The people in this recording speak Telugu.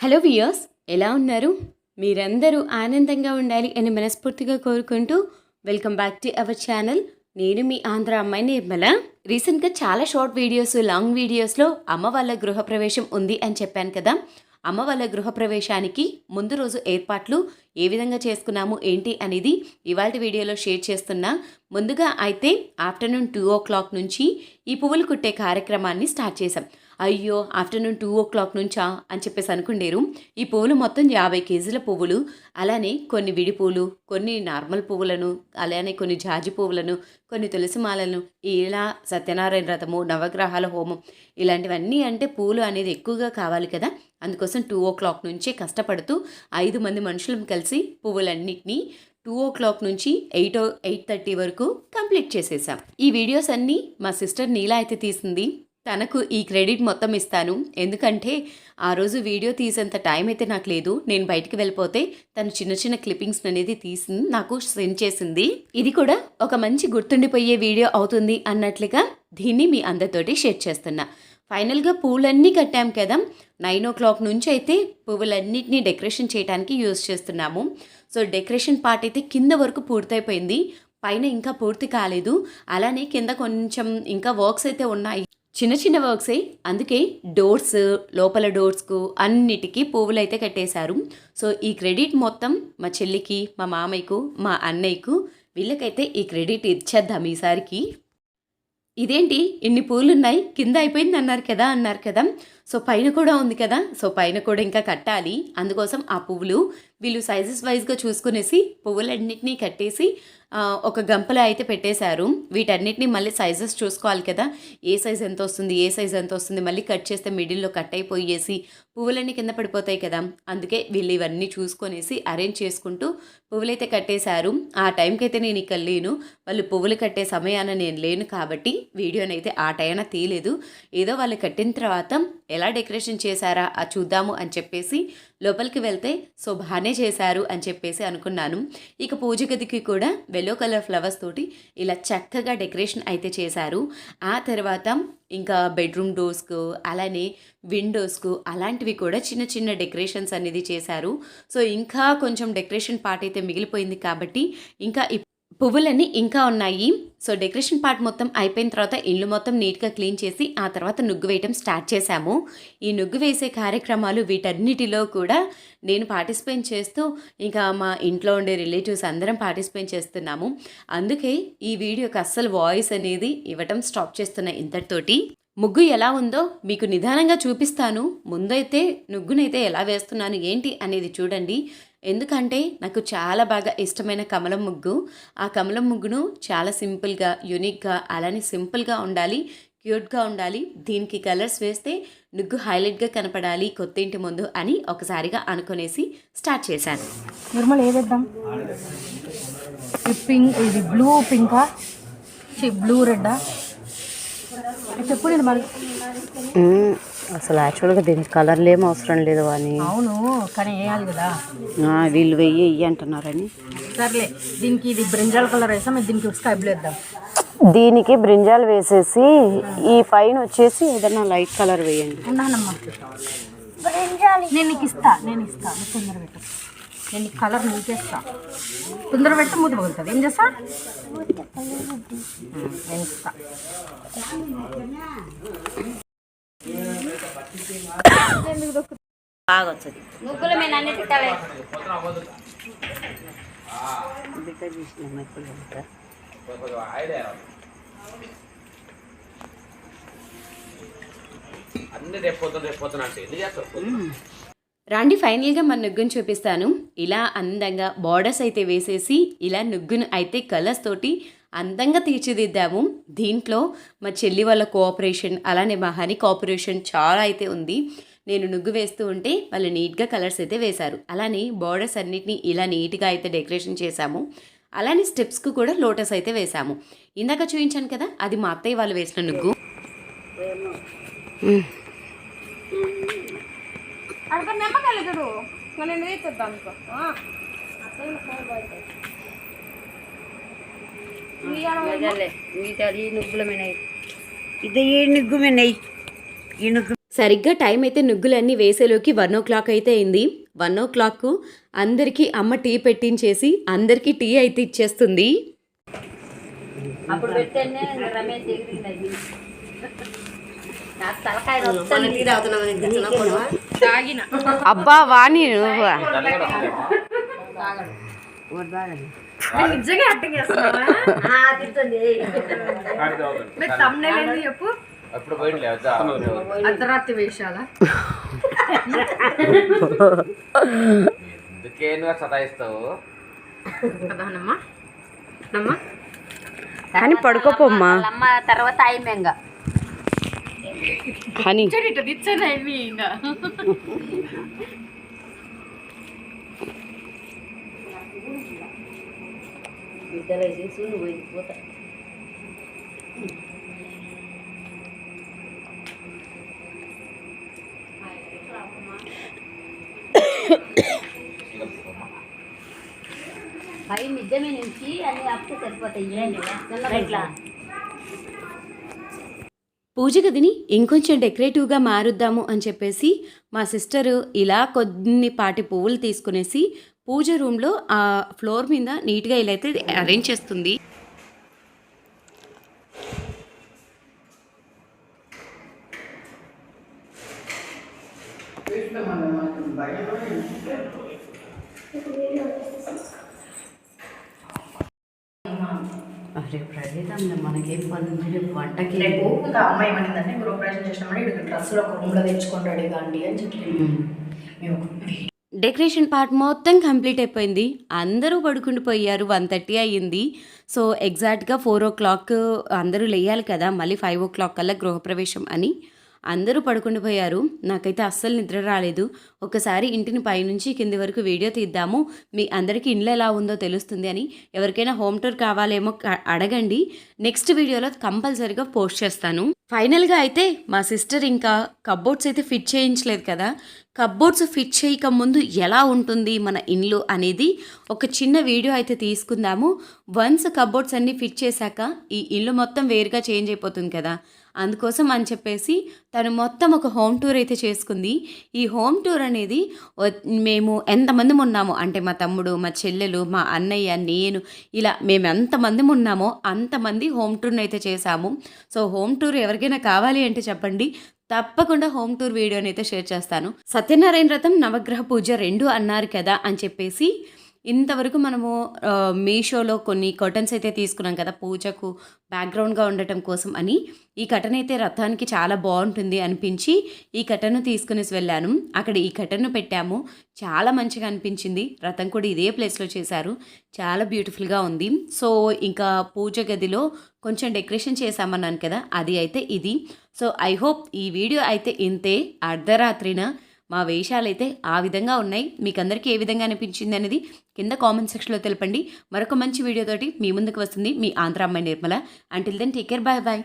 హలో వియర్స్ ఎలా ఉన్నారు? మీరందరూ ఆనందంగా ఉండాలి అని మనస్ఫూర్తిగా కోరుకుంటూ welcome back to our channel. నేను మీ ఆంధ్ర అమ్మాయి నిర్మల. రీసెంట్గా చాలా షార్ట్ వీడియోస్ లాంగ్ వీడియోస్లో అమ్మ వాళ్ళ గృహప్రవేశం ఉంది అని చెప్పాను కదా. అమ్మ వాళ్ళ గృహప్రవేశానికి ముందు రోజు ఏర్పాట్లు ఏ విధంగా చేసుకున్నాము ఏంటి అనేది ఇవాళ వీడియోలో షేర్ చేస్తున్నా. ముందుగా అయితే ఆఫ్టర్నూన్ టూ ఓ క్లాక్ నుంచి ఈ పువ్వులు కుట్టే కార్యక్రమాన్ని స్టార్ట్ చేశాం. అయ్యో ఆఫ్టర్నూన్ టూ ఓ క్లాక్ నుంచా అని చెప్పేసి అనుకుండేరు. ఈ పువ్వులు మొత్తం యాభై కేజీల పువ్వులు. అలానే కొన్ని విడి పువ్వులు కొన్ని నార్మల్ పువ్వులను అలానే కొన్ని జాజి పువ్వులను కొన్ని తులసి మాలలను ఇలా సత్యనారాయణ వ్రతము నవగ్రహాల హోమం ఇలాంటివన్నీ అంటే పూలు అనేది ఎక్కువగా కావాలి కదా. అందుకోసం టూ ఓ క్లాక్ నుంచే కష్టపడుతూ ఐదు మంది మనుషులం కలిసి పువ్వులన్నింటినీ టూ ఓ క్లాక్ నుంచి ఎయిట్ ఎయిట్ థర్టీ వరకు కంప్లీట్ చేసేసాం. ఈ వీడియోస్ అన్నీ మా సిస్టర్ నీలా అయితే తీసింది. తనకు ఈ క్రెడిట్ మొత్తం ఇస్తాను. ఎందుకంటే ఆ రోజు వీడియో తీసేంత టైం అయితే నాకు లేదు. నేను బయటికి వెళ్ళిపోతే తను చిన్న చిన్న క్లిప్పింగ్స్ అనేది తీసి నాకు సెండ్ చేసింది. ఇది కూడా ఒక మంచి గుర్తుండిపోయే వీడియో అవుతుంది అన్నట్లుగా దీన్ని మీ అందరితోటి షేర్ చేస్తున్నా. ఫైనల్గా పూలన్నీ కట్టాం కదా. నైన్ ఓ క్లాక్ నుంచి అయితే పువ్వులన్నింటినీ డెకరేషన్ చేయడానికి యూజ్ చేస్తున్నాము. సో డెకరేషన్ పార్ట్ అయితే కింద వరకు పూర్తయిపోయింది. పైన ఇంకా పూర్తి కాలేదు. అలానే కింద కొంచెం ఇంకా వర్క్స్ అయితే ఉన్నాయి. చిన్న చిన్న వర్క్స్. అయ్యి అందుకే డోర్స్ లోపల డోర్స్కు అన్నిటికీ పువ్వులు అయితే కట్టేశారు. సో ఈ క్రెడిట్ మొత్తం మా చెల్లికి మా మామయ్యకు మా అన్నయ్యకు వీళ్ళకైతే ఈ క్రెడిట్ ఇచ్చేద్దాం ఈసారికి. ఇదేంటి? ఇన్ని పూలు ఉన్నాయి కింద అయిపోయింది అన్నారు కదా అన్నారు కదా. సో పైన కూడా ఉంది కదా? సో పైన కూడా ఇంకా కట్టాలి. అందుకోసం ఆ పువ్వులు వీళ్ళు సైజెస్ వైజ్గా చూసుకునేసి పువ్వులన్నింటినీ కట్టేసి ఒక గంపలో అయితే పెట్టేశారు. వీటన్నిటిని మళ్ళీ సైజెస్ చూసుకోవాలి కదా? ఏ సైజ్ ఎంత వస్తుంది? ఏ సైజ్ ఎంత వస్తుంది? మళ్ళీ కట్ చేస్తే మిడిల్లో కట్ అయిపోయేసి పువ్వులన్నీ కింద పడిపోతాయి కదా? అందుకే వీళ్ళు ఇవన్నీ చూసుకొనేసి అరేంజ్ చేసుకుంటూ పువ్వులైతే కట్టేశారు. ఆ టైంకి అయితే నేను ఇక్కడ లేను. వాళ్ళు పువ్వులు కట్టే సమయాన నేను లేను కాబట్టి వీడియోనైతే ఆ టైన తీయలేదు. ఏదో వాళ్ళు కట్టిన తర్వాత ఎలా డెకరేషన్ చేశారా? ఆ చూద్దాము అని చెప్పేసి లోపలికి వెళ్తే సో బాగానే చేశారు అని చెప్పేసి అనుకున్నాను. ఇక పూజ గదికి కూడా వెల్లో కలర్ ఫ్లవర్స్ తోటి ఇలా చక్కగా డెకరేషన్ అయితే చేశారు. ఆ తర్వాత ఇంకా బెడ్రూమ్ డోర్స్కు అలానే విండోస్కు అలాంటివి కూడా చిన్న చిన్న డెకరేషన్స్ అనేది చేశారు. సో ఇంకా కొంచెం డెకరేషన్ పార్ట్ అయితే మిగిలిపోయింది కాబట్టి ఇంకా పువ్వులన్నీ ఇంకా ఉన్నాయి. సో డెకరేషన్ పార్ట్ మొత్తం అయిపోయిన తర్వాత ఇల్లు మొత్తం నీట్గా క్లీన్ చేసి ఆ తర్వాత నుగ్గు వేయటం స్టార్ట్ చేశాము. ఈ నుగ్గు వేసే కార్యక్రమాలు వీటన్నిటిలో కూడా నేను పార్టిసిపేట్ చేస్తూ ఇంకా మా ఇంట్లో ఉండే రిలేటివ్స్ అందరం పార్టిసిపేట్ చేస్తున్నాము. అందుకే ఈ వీడియోకి అస్సలు వాయిస్ అనేది ఇవ్వటం స్టాప్ చేస్తున్న ఇంతటితోటి. ముగ్గు ఎలా ఉందో మీకు నిదానంగా చూపిస్తాను. ముందైతే నుగ్గునైతే ఎలా వేస్తున్నాను ఏంటి అనేది చూడండి. ఎందుకంటే నాకు చాలా బాగా ఇష్టమైన కమలం ముగ్గు. ఆ కమలం ముగ్గును చాలా సింపుల్గా యూనిక్గా అలానే సింపుల్గా ఉండాలి క్యూట్గా ఉండాలి. దీనికి కలర్స్ వేస్తే నుగ్గు హైలైట్గా కనపడాలి కొత్త ఇంటి ముందు అని ఒకసారిగా అనుకునేసి స్టార్ట్ చేశాను. నిర్మల్ ఏదేద్దాం పింక్ ఇది బ్లూ పింకా? బ్లూ రెడ్డా? చెప్పు. అసలు యాక్చువల్గా దీనికి కలర్లు ఏం అవసరం లేదు అని. అవును కానీ వేయాలి కదా. వీళ్ళు వెయ్యి వెయ్యి అంటున్నారని. సర్లే దీనికి ఇది బ్రింజాల్ కలర్ ఇది దీనికి స్కై బ్లూ వేద్దాం. దీనికి బ్రింజాలు వేసేసి ఈ పైన వచ్చేసి ఏదైనా లైట్ కలర్ వేయండి. ఉన్నానమ్మా. నేను ఇస్తా నేను ఇస్తా తొందర పెట్టు. నేను కలర్ నీకేస్తా తొందర పెట్టి మూత పగులుతుంది. ఏం చేస్తా? ఉమ్, నేను ఇస్తా. బాగా వస్తుంది అన్ని రేపు పొద్దున రేపు పొద్దున అంటే ఎందుకు చేస్తారు రాండి ఫైనల్గా మన నుగ్గును చూపిస్తాను. ఇలా అందంగా బార్డర్స్ అయితే వేసేసి ఇలా నుగ్గును అయితే కలర్స్ తోటి అందంగా తీర్చిదిద్దాము. దీంట్లో మా చెల్లి వాళ్ళ కోఆపరేషన్ అలానే మా హనీ కోఆపరేషన్ చాలా అయితే ఉంది. నేను నుగ్గు వేస్తూ ఉంటే వాళ్ళు నీట్గా కలర్స్ అయితే వేశారు. అలానే బార్డర్స్ అన్నిటిని ఇలా నీట్గా అయితే డెకరేషన్ చేశాము. అలానే స్టెప్స్కు కూడా లోటస్ అయితే వేశాము. ఇందాక చూపించాను కదా అది మా అత్తయ్య వాళ్ళు వేసిన నుగ్గు. ఇది ఈ నుగ్గు మిన్నయి ఈ నుగ్గు సరిగ్గా టైం అయితే నుగ్గులన్నీ వేసేలోకి వన్ ఓ క్లాక్ అయితే అయింది. వన్ ఓ క్లాక్ అందరికీ అమ్మ టీ పెట్టించేసి అందరికీ టీ అయితే ఇచ్చేస్తుంది. అప్పుడు అబ్బా వాణి నువ్వు? నిజంగా యాక్టింగ్ చేస్తున్నావా? చెప్పు? అర్ధరాత్రి వేషాల? ఎందుకే నువ్వు సతాయిస్తావు కానీ పడుకోపోమ్మా అమ్మ. తర్వాత అయిపోయింగా హనీ. పై మిద్దె మీద నుంచి అన్ని అప్పు సరిపోతాయి ఇట్లా పూజ గదిని ఇంకొంచెం డెకరేటివ్గా మారుద్దాము అని చెప్పేసి మా సిస్టరు ఇలా కొన్ని పాటి పువ్వులు తీసుకునేసి పూజ రూమ్లో ఆ ఫ్లోర్ మీద నీట్గా ఇలా అయితే అరేంజ్ చేస్తుంది. రేపు రెడీ మనకేం పని రేపు వంటకి రేపు ఇంకా అమ్మాయి ఏమనిందంటే చేసినామని ఇక్కడ డ్రెస్సులు ఒక రూమ్లో తెచ్చుకొని కాండి అని చెప్పి. మేము. డెకరేషన్ పార్ట్ మొత్తం కంప్లీట్ అయిపోయింది. అందరూ పడుకుండిపోయారు వన్ థర్టీ అయ్యింది. సో ఎగ్జాక్ట్గా ఫోర్ ఓ క్లాక్ అందరూ లేయాలి కదా. మళ్ళీ ఫైవ్ ఓ క్లాక్ కల్లా గృహప్రవేశం అని. అందరూ పడుకుండిపోయారు నాకైతే అస్సలు నిద్ర రాలేదు. ఒకసారి ఇంటిని పైనుంచి కింది వరకు వీడియో తీద్దాము. మీ అందరికీ ఇండ్లు ఎలా ఉందో తెలుస్తుంది అని ఎవరికైనా హోమ్ టూర్ కావాలేమో అడగండి. నెక్స్ట్ వీడియోలో కంపల్సరీగా పోస్ట్ చేస్తాను. ఫైనల్గా అయితే మా సిస్టర్ ఇంకా కబ్బోర్డ్స్ అయితే ఫిట్ చేయించలేదు కదా. కబ్బోర్డ్స్ ఫిట్ చేయక ముందు ఎలా ఉంటుంది మన ఇల్లు అనేది ఒక చిన్న వీడియో అయితే తీసుకుందాము. వన్స్ కబ్బోర్డ్స్ అన్నీ ఫిట్ చేశాక ఈ ఇల్లు మొత్తం వేరుగా చేంజ్ అయిపోతుంది కదా. అందుకోసం అని చెప్పేసి తను మొత్తం ఒక హోమ్ టూర్ అయితే చేసుకుంది. ఈ హోమ్ టూర్ అనేది మేము ఎంతమంది ఉన్నామో అంటే మా తమ్ముడు మా చెల్లెలు మా అన్నయ్య నేను ఇలా మేము ఎంతమంది ఉన్నామో అంతమంది హోమ్ టూర్ని అయితే చేశాము. సో హోమ్ టూర్ ఎవరికైనా కావాలి అంటే చెప్పండి. తప్పకుండా హోమ్ టూర్ వీడియోని అయితే షేర్ చేస్తాను. సత్యనారాయణ రథం నవగ్రహ పూజ రెండు అన్నారు కదా అని చెప్పేసి ఇంతవరకు మనము మీషోలో కొన్ని కర్టన్స్ అయితే తీసుకున్నాం కదా పూజకు బ్యాక్గ్రౌండ్గా ఉండటం కోసం అని. ఈ కటన్ అయితే రథానికి చాలా బాగుంటుంది అనిపించి ఈ కటను తీసుకునేసి వెళ్ళాను. అక్కడ ఈ కటన్ను పెట్టాము. చాలా మంచిగా అనిపించింది. రథం కూడా ఇదే ప్లేస్లో చేశారు. చాలా బ్యూటిఫుల్గా ఉంది. సో ఇంకా పూజ గదిలో కొంచెం డెకరేషన్ చేశామన్నాను కదా అది అయితే ఇది. సో ఐ హోప్ ఈ వీడియో అయితే ఇంతే. అర్ధరాత్రిన మా వేషాలు అయితే ఆ విధంగా ఉన్నాయి. మీకు అందరికీ ఏ విధంగా అనిపించింది అనేది కింద కామెంట్ సెక్షన్లో తెలపండి. మరొక మంచి వీడియోతోటి మీ ముందుకు వస్తుంది మీ ఆంధ్ర అమ్మాయి Nirmala. Until then take care bye bye